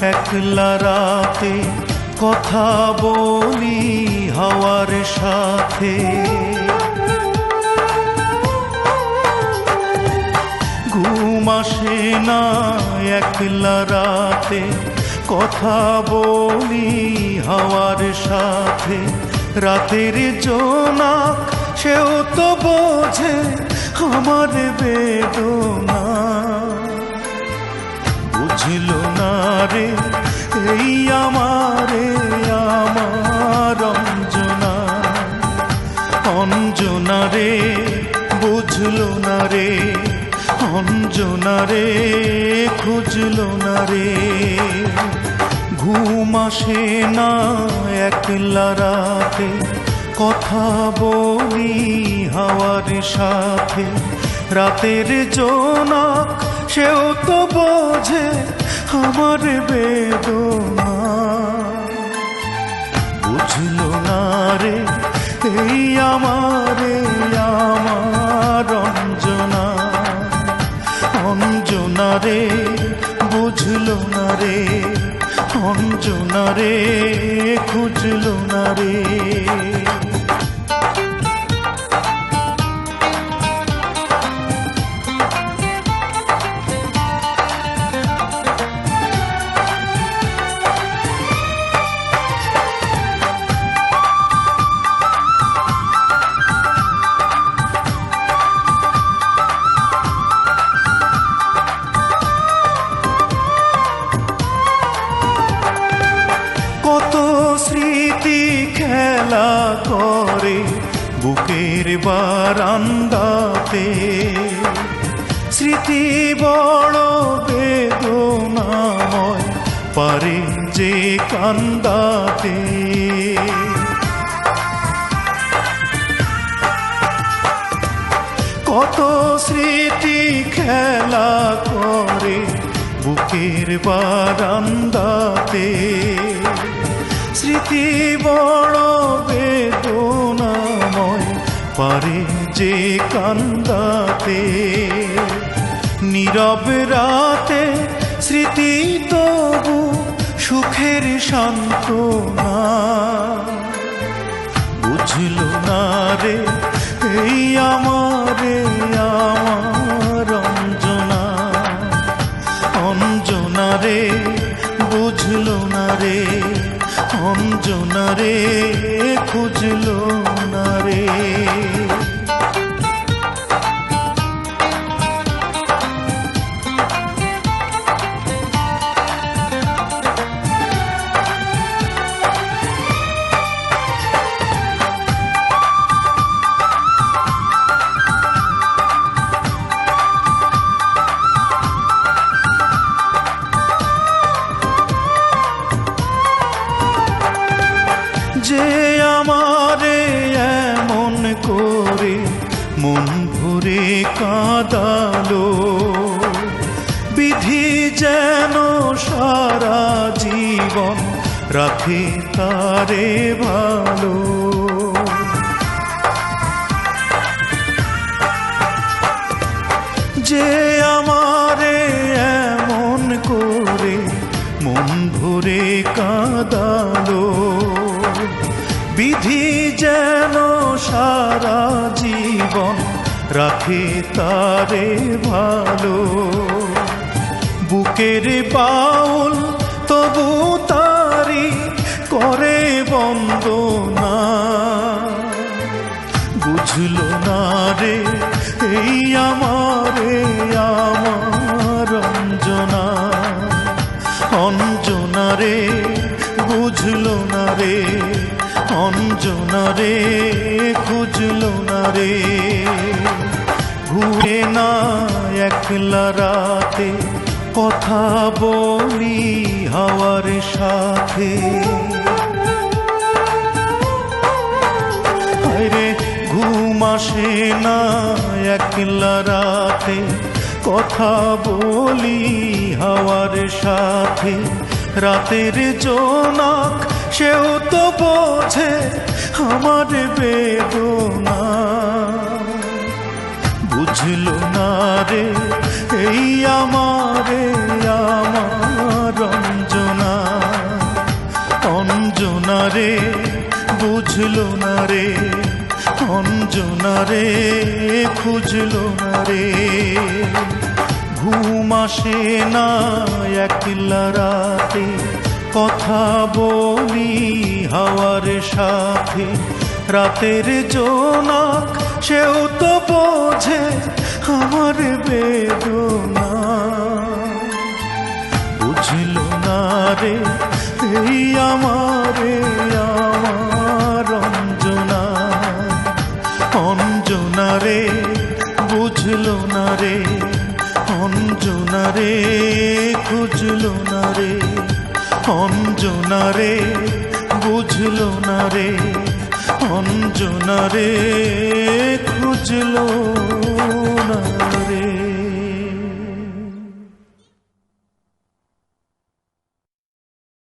একলা রাতে, কথা বলি হাওয়ার সাথে। ঘুম আসে না একলা রাতে, কথা বলি হাওয়ার সাথে। রাতের জোনাক সেও তো বোঝে আমার বেদনা। বুঝল না রে, এই আমারে আমার অঞ্জনা। অঞ্জনা রে, বুঝল না রে, অঞ্জনা রে, খুঁজল না রে। ঘুম আসে না একলা রাতে, কথা বলি হাওয়ার সাথে। রাতের জোনাক, সেও তো বোঝে আমার বেদনা। বুঝল না রে, এই আমারে আমার অঞ্জনা। অঞ্জনা রে, বুঝল না রে, অঞ্জনা রে, খুঁজল না রে। খেলা করে বুকের বারান্দাতে। স্মৃতি বড় বেদনাময় পারে যে কান্দাতে। কত স্মৃতি খেলা করে বুকের বারান্দাতে। স্মৃতি বড় বেদনাময়, পারে যে কান্দাতে। নীরব রাতে স্মৃতি তবু সুখের সান্ত্বনা। বুঝল না রে এই আমারে আমার অঞ্জনা। অঞ্জনা রে, বুঝল না রে অঞ্জনা রে খুঁজলো না রে। করে, মন ভরে কাঁদালো। বিধি যেন সারা জীবন রাখে তারে ভালো। যে আমারে এমন করে, মন ভরে কাঁদালো। বিধি যেন সারা জীবন রাখে তারে ভালো। বুকের বাউল তবু তারি করে বন্দনা। বুঝল না রে, এই আমারে অঞ্জনা রে, খুঁজল না রে। ঘুরে না একলা রাতে কথা বলি হাওয়ার সাথে। রে, ঘুম আসে না একলা রাতে কথা বলি হাওয়ার সাথে। রাতের জোনাক সেও তো বোঝে আমার বেদনা। বুঝল না রে, এই আমারে আমার রঞ্জনা রে, বুঝলো না রে, অঞ্জনা রে, খুঁজলো না রে। ঘুম আসে না একলা রাতে কথা বলি হাওয়ার সাথে। রাতের জোনাক, সেও তো বোঝে আমার বেদনা। বুঝল না রে, এই আমারে আমার অঞ্জনা। অঞ্জনা রে, বুঝল না রে, অঞ্জনা রে, খুঁজল না রে। অঞ্জনা রে বুঝল না রে। অঞ্জনা রে খুঁজল না